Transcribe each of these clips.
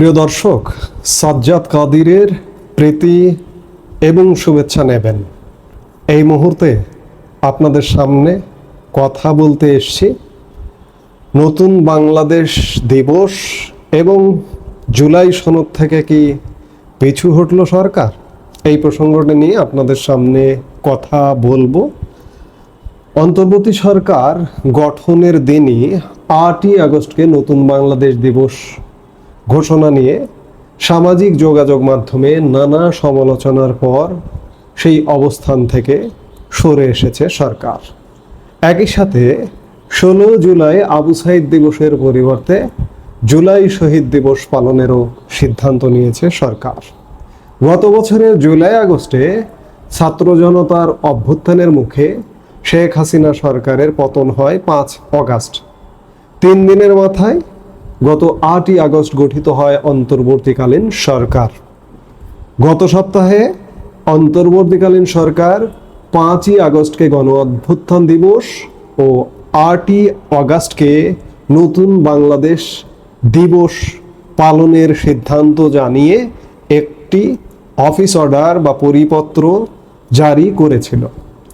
প্রিয় দর্শক, সাজ্জাদ কাদিরের প্রীতি এবং শুভেচ্ছা নেবেন। এই মুহূর্তে আপনাদের সামনে কথা বলতে এসছি। নতুন বাংলাদেশ দিবস এবং জুলাই সনদ থেকে কি পিছু হটল সরকার? এই প্রসঙ্গটা নিয়ে আপনাদের সামনে কথা বলব। অন্তর্বর্তী সরকার গঠনের দিনই আটই আগস্টকে নতুন বাংলাদেশ দিবস ঘোষণা নিয়ে সামাজিক যোগাযোগ মাধ্যমে নানা সমালোচনার পর সেই অবস্থান থেকে সরে এসেছে সরকার। একই সাথে ষোলো জুলাই আবু সাইদ দিবসের পরিবর্তে জুলাই শহীদ দিবস পালনেরও সিদ্ধান্ত নিয়েছে সরকার। গত বছরের জুলাই আগস্টে ছাত্র জনতার অভ্যুত্থানের মুখে শেখ হাসিনা সরকারের পতন হয় পাঁচ অগাস্ট। তিন দিনের মাথায় গত আটই আগস্ট গঠিত হয় অন্তর্বর্তীকালীন সরকার। গত সপ্তাহে অন্তর্বর্তীকালীন সরকার পাঁচই আগস্টকে গণ অভ্যুত্থান দিবস ও আটই অগাস্টকে নতুন বাংলাদেশ দিবস পালনের সিদ্ধান্ত জানিয়ে একটি অফিস অর্ডার বা পরিপত্র জারি করেছিল।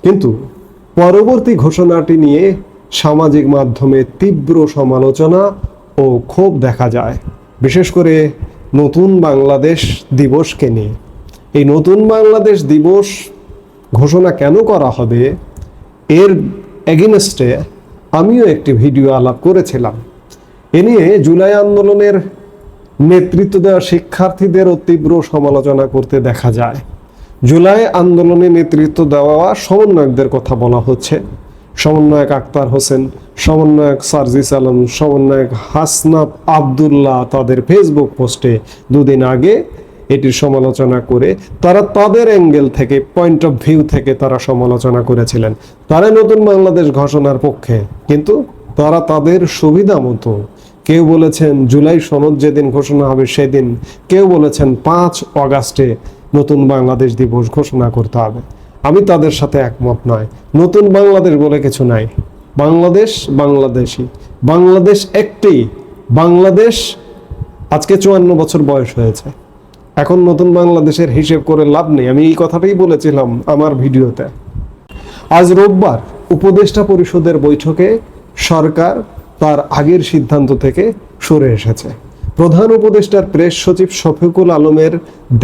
কিন্তু পরবর্তী ঘোষণাটি নিয়ে সামাজিক মাধ্যমে তীব্র সমালোচনা ও ক্ষোভ দেখা যায়। বিশেষ করে নতুন বাংলাদেশ দিবসকে নিয়ে। এই নতুন বাংলাদেশ দিবস ঘোষণা কেন করা হবে, এর এগেনস্টে আমিও একটি ভিডিও আলাপ করেছিলাম। এ নিয়ে জুলাই আন্দোলনের নেতৃত্ব দেওয়া শিক্ষার্থীদেরও তীব্র সমালোচনা করতে দেখা যায়। জুলাই আন্দোলনে নেতৃত্ব দেওয়া সমন্বয়কদের কথা বলা হচ্ছে। সমন্বয়ক আক্তার হোসেন, সমন্বয়ক সার্জিস আলম, সমন্বয়ক হাসনাব আবদুল্লাহ তাদের ফেসবুক পোস্টে দুদিন আগে এটির সমালোচনা করে তারা তাদের অ্যাঙ্গেল থেকে পয়েন্ট অফ ভিউ থেকে তারা সমালোচনা করেছিলেন। তারা নতুন বাংলাদেশ ঘোষণার পক্ষে, কিন্তু তারা তাদের সুবিধা মতো, কেউ বলেছেন জুলাই সনদ যেদিন ঘোষণা হবে সেদিন, কেউ বলেছেন পাঁচ অগাস্টে নতুন বাংলাদেশ দিবস ঘোষণা করতে হবে। আমি তাদের সাথে একমত নয়। নতুন বাংলাদেশ বলে কিছু নাই। বাংলাদেশ বাংলাদেশি বাংলাদেশ একটি। বাংলাদেশ আজকে চুয়ান্ন বছর বয়স হয়েছে। এখন নতুন বাংলাদেশের হিসেব করে লাভ নেই। আমি এই কথাটাই বলেছিলাম আমার ভিডিওতে। আজ রোববার উপদেষ্টা পরিষদের বৈঠকে সরকার তার আগের সিদ্ধান্ত থেকে সরে এসেছে। প্রধান উপদেষ্টার প্রেস সচিব শফিকুল আলমের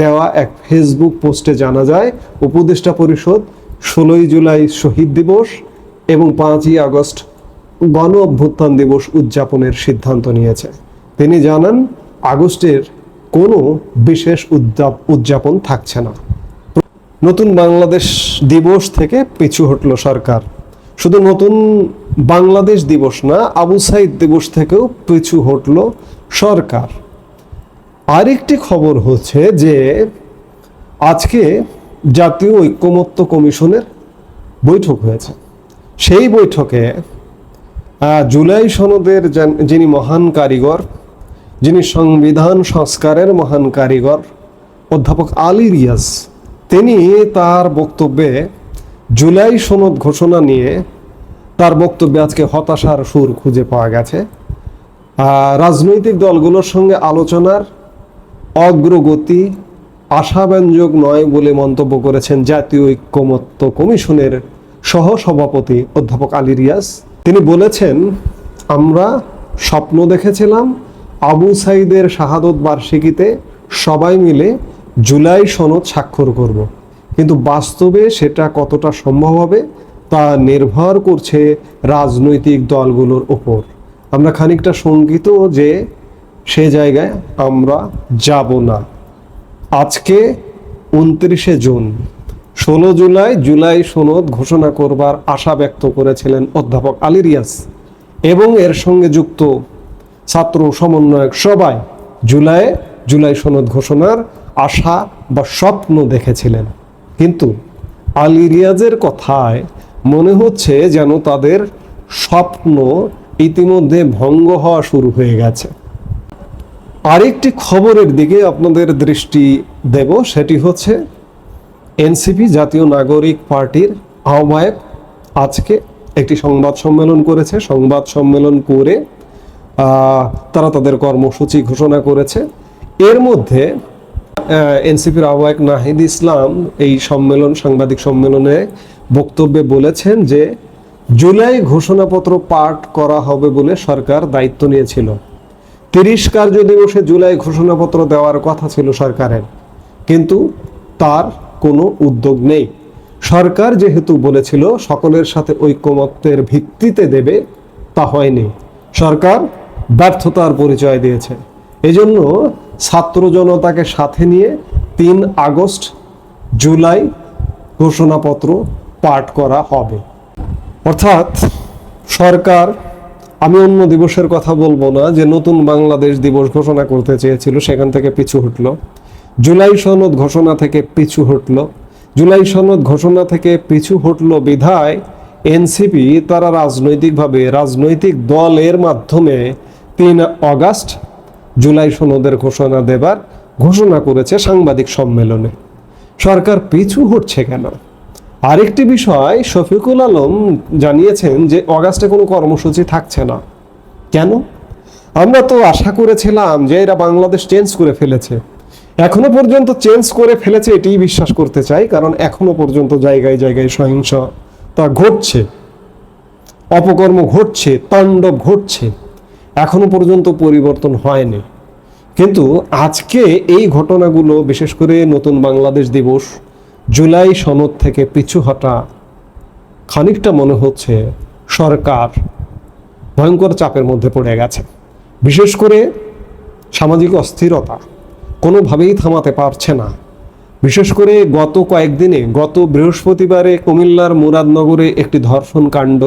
দেওয়া এক ফেসবুক পোস্টে জানা যায়, উপদেষ্টা পরিষদ ষোলোই জুলাই শহীদ দিবস এবং পাঁচই আগস্ট গণ অভ্যুত্থান দিবস উদযাপনের সিদ্ধান্ত নিয়েছে। তিনি জানান, আগস্টের কোনো বিশেষ উদ্যাপ উদযাপন থাকছে না। নতুন বাংলাদেশ দিবস থেকে পিছু হটল সরকার। শুধু নতুন বাংলাদেশ দিবস না, আবু সাইদ দিবস থেকেও পিছু হটল সরকার। আরেকটি খবর হচ্ছে যে, আজকে জাতীয় ঐক্যমত্য কমিশনের বৈঠক হয়েছে। সেই বৈঠকে জুলাই সনদের যিনি মহান কারিগর, যিনি সংবিধান সংস্কারের মহান কারিগর, অধ্যাপক আলী রিয়াজ, তিনি তার বক্তব্যে জুলাই সনদ ঘোষণা নিয়ে তার বক্তব্যে আজকে হতাশার সুর খুঁজে পাওয়া গেছে। রাজনৈতিক দলগুলোর সঙ্গে আলোচনার অগ্রগতি আশাব্যঞ্জক নয় বলে মন্তব্য করেছেন জাতীয় ঐক্যমত্য কমিশনের সহ সভাপতি অধ্যাপক আলী রিয়াজ। তিনি বলেছেন, আমরা স্বপ্ন দেখেছিলাম আবু সাইদের শাহাদত বার্ষিকীতে সবাই মিলে জুলাই সনদ স্বাক্ষর করব। কিন্তু বাস্তবে সেটা কতটা সম্ভব হবে তা নির্ভর করছে রাজনৈতিক দলগুলোর ওপর। আমরা খানিকটা শঙ্কিত যে সে জায়গায় আমরা যাব না। আজকে উনত্রিশে জুন, ষোলো জুলাই জুলাই সনদ ঘোষণা করবার আশা ব্যক্ত করেছিলেন অধ্যাপক আলী রিয়াজ এবং এর সঙ্গে যুক্ত ছাত্র সমন্বয়ক সবাই জুলাই জুলাই সনদ ঘোষণার আশা বা স্বপ্ন দেখেছিলেন। কিন্তু আলী রিয়াজের কথায় মনে হচ্ছে যেন তাদের স্বপ্ন ইতিমধ্যে ভঙ্গ হওয়া শুরু হয়ে গেছে। আরেকটি খবরের দিকে আপনাদের দৃষ্টি দেব, সেটি হচ্ছে এনসিপি জাতীয় নাগরিক পার্টির আহ্বায়ক আজকে একটি সংবাদ সম্মেলন করেছে। সংবাদ সম্মেলন করে তারা তাদের কর্মসূচি ঘোষণা করেছে। এর মধ্যে এনসিপির আহ্বায়ক নাহিদ ইসলাম এই সম্মেলন, সাংবাদিক সম্মেলনে বক্তব্যে বলেছেন যে জুলাই ঘোষণাপত্র পাঠ করা হবে বলে সরকার দায়িত্ব নিয়েছিল। তিরিশ কার্য দিবসে জুলাই ঘোষণাপত্র দেওয়ার কথা ছিল সরকারের। কিন্তু তার কোনো উদ্যোগ নেই। সরকার যেহেতু বলেছিল সকলের সাথে ঐক্যমত্যের ভিত্তিতে দেবে, তা হয়নি। সরকার ব্যর্থতার পরিচয় দিয়েছে। এজন্য ছাত্র জনতাকে সাথে নিয়ে তিন আগস্ট জুলাই ঘোষণাপত্র পাঠ করা হবে। অর্থাৎ সরকার, আমি অন্য দিবসের কথা বলব না, যে নতুন বাংলাদেশ দিবস ঘোষণা করতে চেয়েছিল, সেখান থেকে পিছু হটল। জুলাই সনদ ঘোষণা থেকে পিছু হটল। জুলাই সনদ ঘোষণা থেকে পিছু হটল বিধায় এনসিপি তারা রাজনৈতিকভাবে রাজনৈতিক দলের মাধ্যমে তিন অগাস্ট জুলাই সনদের ঘোষণা দেবার ঘোষণা করেছে সাংবাদিক সম্মেলনে। সরকার পিছু হটছে কেন? আরেকটি বিষয়, শফিকুল আলম জানিয়েছেন যে অগাস্টে কোনো কর্মসূচি থাকছে না। কেন? আমরা তো আশা করেছিলাম যে এরা বাংলাদেশ চেঞ্জ করে ফেলেছে। এখনও পর্যন্ত চেঞ্জ করে ফেলেছে এটাই বিশ্বাস করতে চাই, কারণ এখনও পর্যন্ত জায়গায় জায়গায় সহিংসতা ঘটছে। অপকর্ম ঘটছে, তাণ্ডব ঘটছে। এখনও পর্যন্ত পরিবর্তন হয়নি। কিন্তু আজকে এই ঘটনাগুলো, বিশেষ করে নতুন বাংলাদেশ দিবস, জুলাই সনদ থেকে পিছু হটা খানিকটা মনে হচ্ছে সরকার ভয়ঙ্কর চাপের মধ্যে পড়ে গেছে। বিশেষ করে সামাজিক অস্থিরতা কোনোভাবেই থামাতে পারছে না। বিশেষ করে গত কয়েকদিনে, গত বৃহস্পতিবারে কুমিল্লার মুরাদনগরে একটি ধর্ষণ কাণ্ড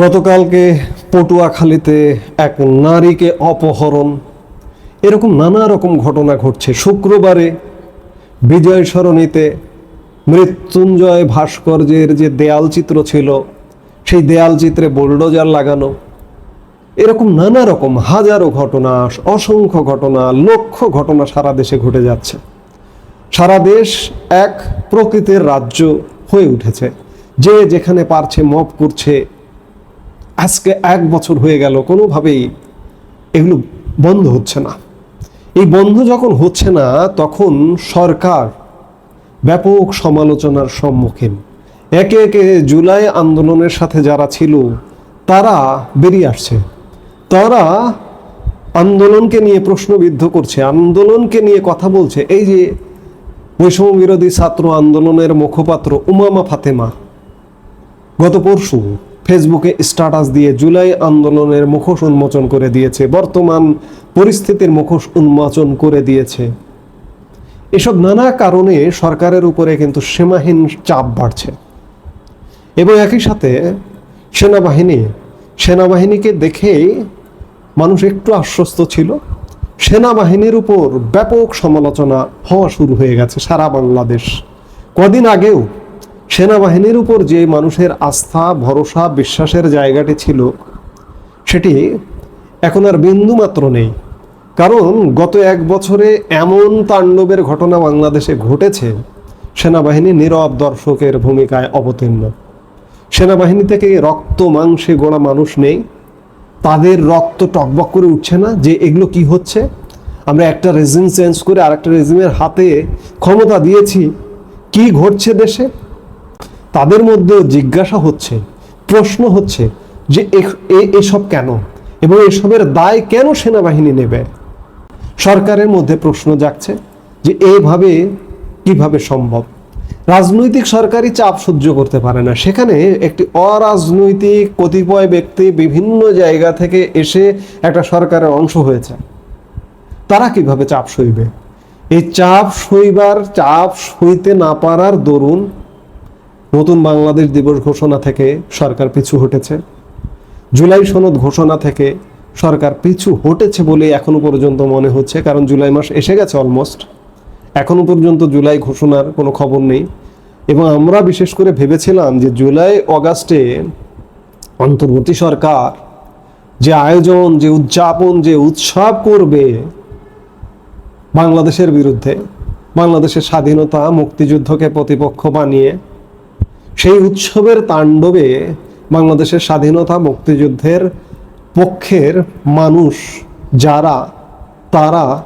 গতকালকে পটুয়াখালীতে এক নারীকে অপহরণ। এরকম নানা রকম ঘটনা ঘটছে। শুক্রবারে বিজয় সরণিতে মৃত্যুঞ্জয় ভাস্কর্যের যে দেয়াল চিত্র ছিল, সেই দেয়াল চিত্রে বোল্ডোজার লাগানো, এরকম নানা রকম হাজারো ঘটনা, অসংখ্য ঘটনা, লক্ষ ঘটনা সারা দেশে ঘটে যাচ্ছে। সারা দেশ এক প্রকৃতির রাজ্য হয়ে উঠেছে। যে যেখানে পারছে, মপ করছে আজকে এক বছর হয়ে গেল, কোনোভাবেই এগুলো বন্ধ হচ্ছে না। এই বন্ধ যখন হচ্ছে না, তখন সরকার ব্যাপক সমালোচনার সম্মুখীন। একে একে জুলাই আন্দোলনের সাথে যারা ছিল, তারা বেরিয়ে আসছে। তারা আন্দোলনকে নিয়ে প্রশ্নবিদ্ধ করছে, আন্দোলনকে নিয়ে কথা বলছে। এই যে বৈষম্য বিরোধী ছাত্র আন্দোলনের মুখপাত্র উমামা ফাতেমা, গত পরশু ফেসবুকে স্ট্যাটাস দিয়ে জুলাই আন্দোলনের মুখোশ উন্মোচন করে দিয়েছে, বর্তমান পরিস্থিতির মুখোশ উন্মোচন করে দিয়েছে। এসব নানা কারণে সরকারের উপরে কিন্তু সীমাহীন চাপ বাড়ছে। এবং একই সাথে সেনাবাহিনী, সেনাবাহিনীকে দেখেই মানুষ একটু আশ্বস্ত ছিল। সেনাবাহিনীর উপর ব্যাপক সমালোচনা হওয়া শুরু হয়ে গেছে সারা বাংলাদেশ। কদিন আগেও সেনাবাহিনীর উপর যে মানুষের আস্থা, ভরসা, বিশ্বাসের জায়গাটি ছিল, সেটি এখন আর বিন্দু মাত্র নেই। কারণ গত এক বছরে এমন তাণ্ডবের ঘটনা বাংলাদেশে ঘটেছে, সেনাবাহিনী নীরব দর্শকের ভূমিকায় অবতীর্ণ। সেনাবাহিনী থেকে রক্ত মাংসে গোড়া মানুষ নেই। তাদের রক্ত টকবক করে উঠছে না যে এগুলো কি হচ্ছে। আমরা একটা রেজিম চেঞ্জ করে আরেকটা রেজিমের হাতে ক্ষমতা দিয়েছি। কি ঘটছে দেশে? তাদের মধ্যেও জিজ্ঞাসা হচ্ছে, প্রশ্ন হচ্ছে যে এসব কেন? এবং এসবের দায় কেন সেনাবাহিনী নেবে? সরকারের মধ্যে প্রশ্ন জাগছে যে এভাবে কীভাবে সম্ভব? রাজনৈতিক সরকারি চাপ সহ্য করতে পারে না। সেখানে একটি অরাজনৈতিক কতিপয় ব্যক্তি বিভিন্ন জায়গা থেকে এসে একটা সরকারের অংশ হয়েছে। তারা কীভাবে চাপ সইবে? এই চাপ সইবার, চাপ সইতে না পারার দরুন নতুন বাংলাদেশ দিবস ঘোষণা থেকে সরকার পিছু হটেছে। জুলাই সনদ ঘোষণা থেকে সরকার পিছু হটেছে বলে এখনও পর্যন্ত মনে হচ্ছে, কারণ জুলাই মাস এসে গেছে অলমোস্ট এখনও পর্যন্ত জুলাই ঘোষণার কোনো খবর নেই। এবং আমরা বিশেষ করে ভেবেছিলাম যে জুলাই, অগাস্টে অন্তর্বর্তী সরকার যে আয়োজন, যে উদযাপন, যে উৎসব করবে বাংলাদেশের বিরুদ্ধে, বাংলাদেশের স্বাধীনতা, মুক্তিযুদ্ধকে প্রতিপক্ষ বানিয়ে সেই উৎসবের তাণ্ডবে বাংলাদেশের স্বাধীনতা মুক্তিযুদ্ধের পক্ষের মানুষ যারা, তারা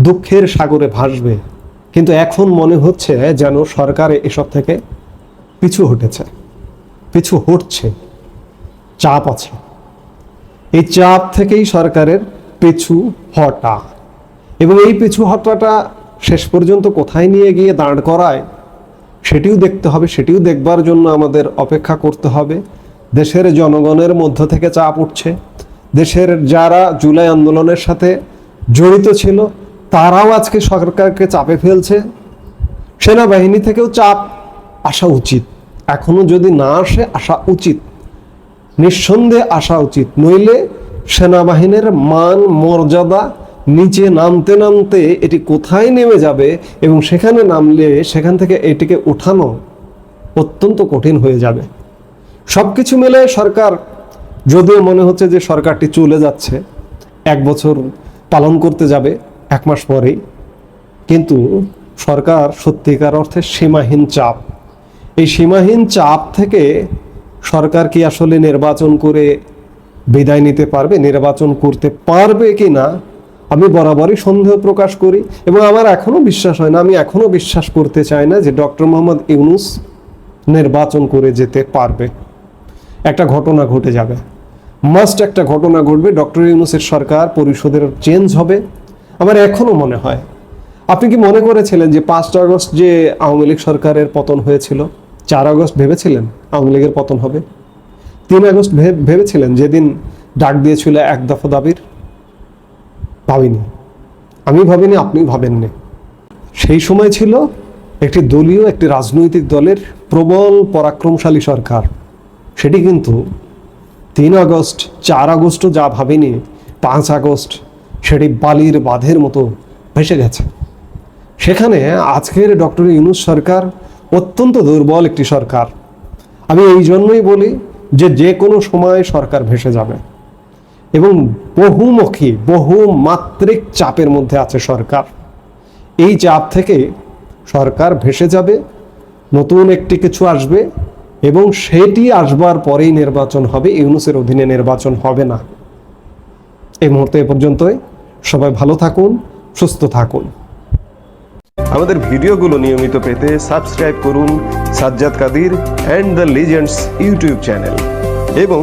দুঃখের সাগরে ভাসবে। কিন্তু এখন মনে হচ্ছে যেন সরকার এসব থেকে পিছু হটেছে। পিছু হটছে। চাপ আছে। এই চাপ থেকেই সরকারের পিছু হটা। এবং এই পিছু হটাটা শেষ পর্যন্ত কোথায় নিয়ে গিয়ে দাঁড় করায় সেটিও দেখতে হবে, সেটিও দেখবার জন্য আমাদের অপেক্ষা করতে হবে। দেশের জনগণের মধ্য থেকে চাপ উঠছে। দেশের যারা জুলাই আন্দোলনের সাথে জড়িত ছিল, তারাও আজকে সরকারকে চাপে ফেলছে। সেনাবাহিনী থেকেও চাপ আসা উচিত। এখনও যদি না আসে, আসা উচিত। নিঃসন্দেহে আসা উচিত। নইলে সেনাবাহিনীর মান, মর্যাদা নিচে নামতে নামতে এটি কোথায় নেমে যাবে এবং সেখানে নামলে সেখান থেকে এটিকে উঠানো অত্যন্ত কঠিন হয়ে যাবে। সব কিছু মিলে সরকার, যদিও মনে হচ্ছে যে সরকারটি চলে যাচ্ছে, এক বছর পালন করতে যাবে, এক মাস পরেই। কিন্তু সরকার সত্যিকার অর্থে সীমাহীন চাপ। এই সীমাহীন চাপ থেকে সরকার কি আসলে নির্বাচন করে বিদায় নিতে পারবে, নির্বাচন করতে পারবে কি না আমি বরাবরই সন্দেহ প্রকাশ করি এবং আমার এখনও বিশ্বাস হয় না, আমি এখনও বিশ্বাস করতে চাই না যে ডক্টর মোহাম্মদ ইউনুস নির্বাচন করে যেতে পারবে। একটা ঘটনা ঘটে যাবে। মাস্ট একটা ঘটনা ঘটবে, ডক্টর ইউনুসের সরকার পরিষদের চেঞ্জ হবে। আমার এখনও মনে হয়। আপনি কি মনে করেছিলেন যে পাঁচটা আগস্ট যে আওয়ামী লীগ সরকারের পতন হয়েছিল, চার আগস্ট ভেবেছিলেন আওয়ামী লীগের পতন হবে? তিন আগস্ট ভেবেছিলেন? যেদিন ডাক দিয়েছিল এক দফা দাবির ভাবিনি আমি ভাবিনি, আপনি ভাবেননি। সেই সময় ছিল একটি দলীয়, একটি রাজনৈতিক দলের প্রবল, পরাক্রমশালী সরকার। সেটি কিন্তু তিন আগস্ট, চার আগস্টও যা ভাবিনি, পাঁচ আগস্ট সেটি বালির বাঁধের মতো ভেসে গেছে। সেখানে আজকের ডক্টর ইউনুস সরকার অত্যন্ত দুর্বল একটি সরকার। আমি এই জন্যই বলি যে যে কোনো সময় সরকার ভেসে যাবে। এবং বহুমুখী বহু মাত্রিক চাপের মধ্যে আছে সরকার। এই চাপ থেকে সরকার ভেসে যাবে, নতুন একটি কিছু আসবে এবং সেটি আসবার পরেই নির্বাচন হবে, ইউনুসের অধীনে নির্বাচন হবে না। এই মুহূর্তে এ পর্যন্তই। সবাই ভালো থাকুন, সুস্থ থাকুন। আমাদের ভিডিওগুলো নিয়মিত পেতে সাবস্ক্রাইব করুন Sajjad Kadir and the legends YouTube channel. এবং